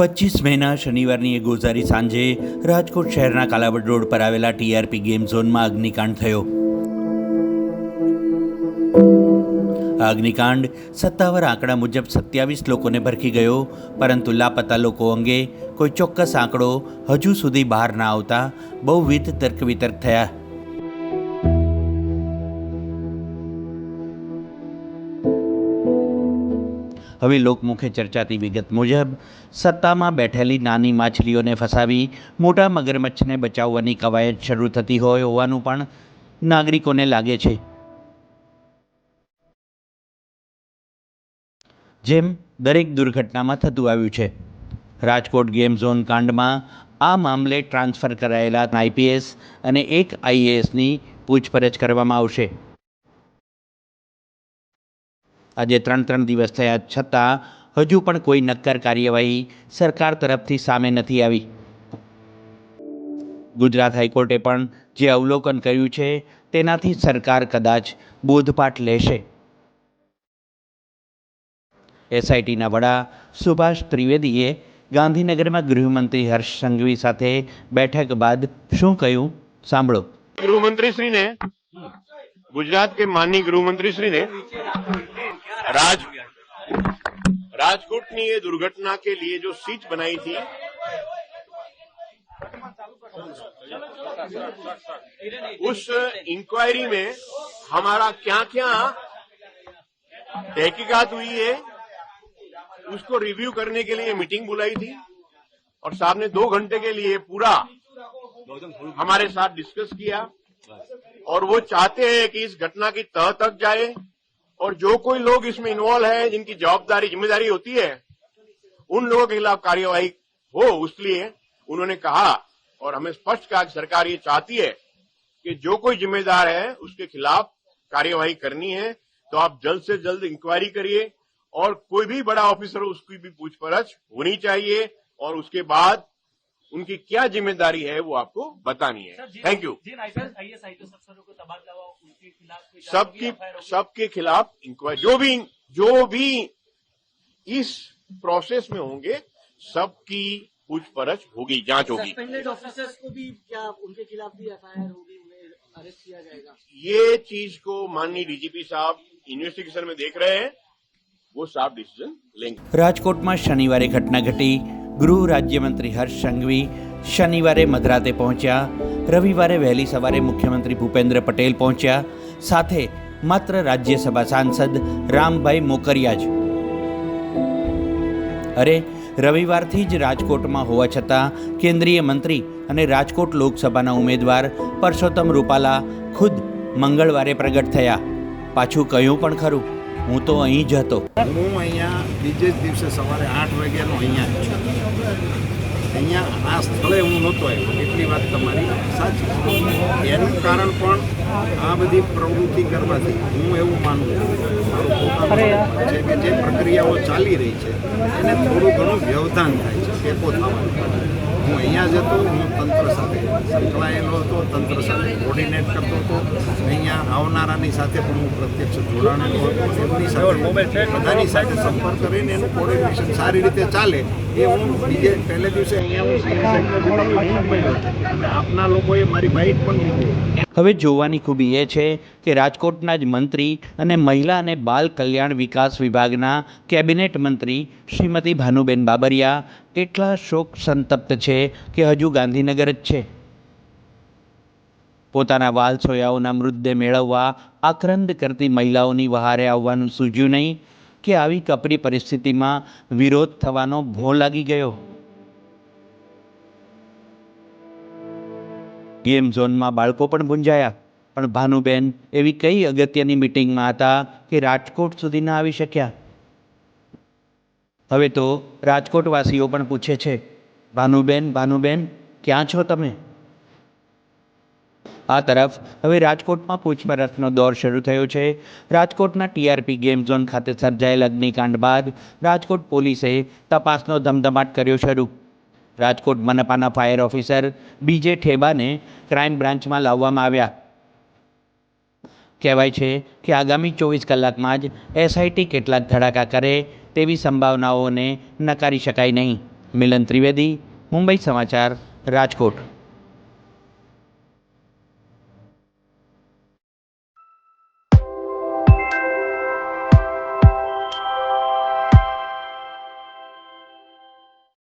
પચીસ મેના શનિવારની એ ગોઝારી સાંજે રાજકોટ શહેરના કાલાવડ રોડ પર આવેલા ટીઆરપી ગેમ ઝોનમાં અગ્નિકાંડ થયો. આ અગ્નિકાંડ સત્તાવાર આંકડા મુજબ સત્યાવીસ લોકોને ભરખી ગયો, પરંતુ લાપતા લોકો અંગે કોઈ ચોક્કસ આંકડો હજુ સુધી બહાર ના આવતા બહુવિધ તર્ક વિતર્ક થયા. હવે લોકમુખે ચર્ચાતી વિગત મુજબ, સત્તામાં બેઠેલી નાની માછલીઓને ફસાવી, મોટા મગરમચ્છને બચાવવાની કવાયત શરૂ થતી હોય હોવાનું પણ નાગરિકોને લાગે છે. જેમ દરેક દુર્ઘટનામાં થતું આવ્યું છે. રાજકોટ ગેમ ઝોન કાંડમાં આ મામલે ટ્રાન્સફર કરાયેલા આઈપીએસ અને એક આઈએએસની પૂછપરછ કરવામાં આવશે. આજે ત્રણ ત્રણ દિવસ થયા છતાં હજુ પણ કોઈ નક્કર કાર્યવાહી સરકાર તરફથી સામે નથી આવી. ગુજરાત હાઈકોર્ટે પણ જે અવલોકન કર્યું છે તેનાથી સરકાર કદાચ બોધપાઠ લેશે. એસઆઈટીના વડા સુભાષ ત્રિવેદીએ ગાંધીનગરમાં ગૃહમંત્રી હર્ષ સંઘવી સાથે બેઠક બાદ શું કહ્યું? સાંભળો. ગૃહમંત્રી શ્રીને ગુજરાત કે માનની ગૃહમંત્રી શ્રીને राज राजकोट ने ये दुर्घटना के लिए जो सीट बनाई थी। उस इंक्वायरी में हमारा क्या क्या तहकीकात हुई है, उसको रिव्यू करने के लिए मीटिंग बुलाई थी और साहब ने दो घंटे के लिए पूरा हमारे साथ डिस्कस किया और वो चाहते हैं कि इस घटना की तह तक जाए। और जो कोई लोग इसमें इन्वॉल्व है, जिनकी जवाबदारी, ज़िम्मेदारी होती है, उन लोगों के खिलाफ कार्यवाही हो इसलिए उन्होंने कहा और हमें स्पष्ट कहा कि सरकार ये चाहती है कि जो कोई जिम्मेदार है, उसके खिलाफ कार्यवाही करनी है। तो आप जल्द से जल्द इंक्वायरी करिए और कोई भी बड़ा ऑफिसर उसकी भी पूछपरछ होनी चाहिए और उसके बाद उनकी क्या जिम्मेदारी है वो आपको बतानी है thank you Jin IAS IPS अफसरों को तबादला हुआ उनके खिलाफ कोई सबकी FIR होगी? सबके खिलाफ इंक्वायरी जो भी जो भी इस प्रोसेस में होंगे सबकी पूछपरछ होगी जांच होगी सस्पेंडेड ऑफिसर्स को भी क्या उनके खिलाफ भी एफआईआर होगी उन्हें अरेस्ट किया जाएगा ये चीज को माननीय डीजीपी साहब इन्वेस्टिगेशन में देख रहे हैं वो साहब डिसीजन लेंगे રાજકોટમાં શનિવારે ઘટના ઘટી ગૃહ રાજ્યમંત્રી હર્ષ સંઘવી શનિવારે મધરાતે પહોંચ્યા. રવિવારે વહેલી સવારે મુખ્યમંત્રી ભૂપેન્દ્ર પટેલ પહોંચ્યા. સાથે માત્ર રાજ્યસભા સાંસદ રામભાઈ મોકરિયા જ. અરે, રવિવારથી જ રાજકોટમાં હોવા છતાં કેન્દ્રીય મંત્રી અને રાજકોટ લોકસભાના ઉમેદવાર પરસોત્તમ રૂપાલા ખુદ મંગળવારે પ્રગટ થયા. પાછું કહ્યું પણ ખરું? હું તો અહીં જ હતો. હું અહીંયા બીજે જ દિવસે સવારે આઠ વાગ્યાનો અહીંયા જ છું. અહીંયા આ સ્થળે હું નહોતો આવ્યો એટલી વાત તમારી સાચી. એનું કારણ પણ આ બધી પ્રવૃત્તિ કરવાથી હું એવું માનું છું. મારું પોતાનું છે કે જે પ્રક્રિયાઓ ચાલી રહી છે એને થોડું ઘણું વ્યવધાન થાય છે ટેકો થવાનું. હું અહીંયા જ હતો હું તંત્ર સાથે સંકળાયેલો હતો તંત્ર સાથે કોર્ડિનેટ કરતો હતો આવનારાની સાથે પણ હું પ્રત્યક્ષ જોડાણેલો હતો. એમની સાથે બધાની સાથે સંપર્ક કરીને એનું કોર્ડિનેશન સારી રીતે ચાલે એ હું બીજે પહેલે દિવસે અહીંયા આપના લોકોએ મારી બાઇટ પણ લીધી. હવે જોવાની ખૂબી એ છે કે રાજકોટના જ મંત્રી અને મહિલા અને બાલ કલ્યાણ વિકાસ વિભાગના કેબિનેટ મંત્રી શ્રીમતી ભાનુબેન બાબરિયા એટલા શોક સંતપ્ત છે કે હજુ ગાંધીનગર જ છે. પોતાના વાલ સોયાઓના મૃતદેહ મેળવવા આક્રંદ કરતી મહિલાઓની વહારે આવવાનું સૂઝ્યું નહીં કે આવી કપરી પરિસ્થિતિમાં વિરોધ થવાનો ભો લાગી ગયો. ગેમ ઝોનમાં બાળકો પણ ભૂંજાયા પણ ભાનુબેન એવી કઈ અગત્યની મિટિંગમાં હતા કે રાજકોટ સુધી ના આવી શક્યા? હવે તો રાજકોટવાસીઓ પણ પૂછે છે, ભાનુબેન ભાનુબેન, ક્યાં છો તમે? આ તરફ હવે રાજકોટમાં પૂછપરછનો દોર શરૂ થયો છે. રાજકોટના ટીઆરપી ગેમ ઝોન ખાતે સર્જાયેલ અગ્નિકાંડ બાદ રાજકોટ પોલીસે તપાસનો ધમધમાટ કર્યો શરૂ. રાજકોટ મનપાના ફાયર ઓફિસર બીજે ઠેબાને ક્રાઇમ બ્રાન્ચમાં લાવવામાં આવ્યા. કહેવાય છે કે આગામી ચોવીસ કલાકમાં જ એસઆઈટી કેટલાક ધડાકા કરે તેવી સંભાવનાઓને નકારી શકાય નહીં. મિલન ત્રિવેદી, મુંબઈ સમાચાર, રાજકોટ.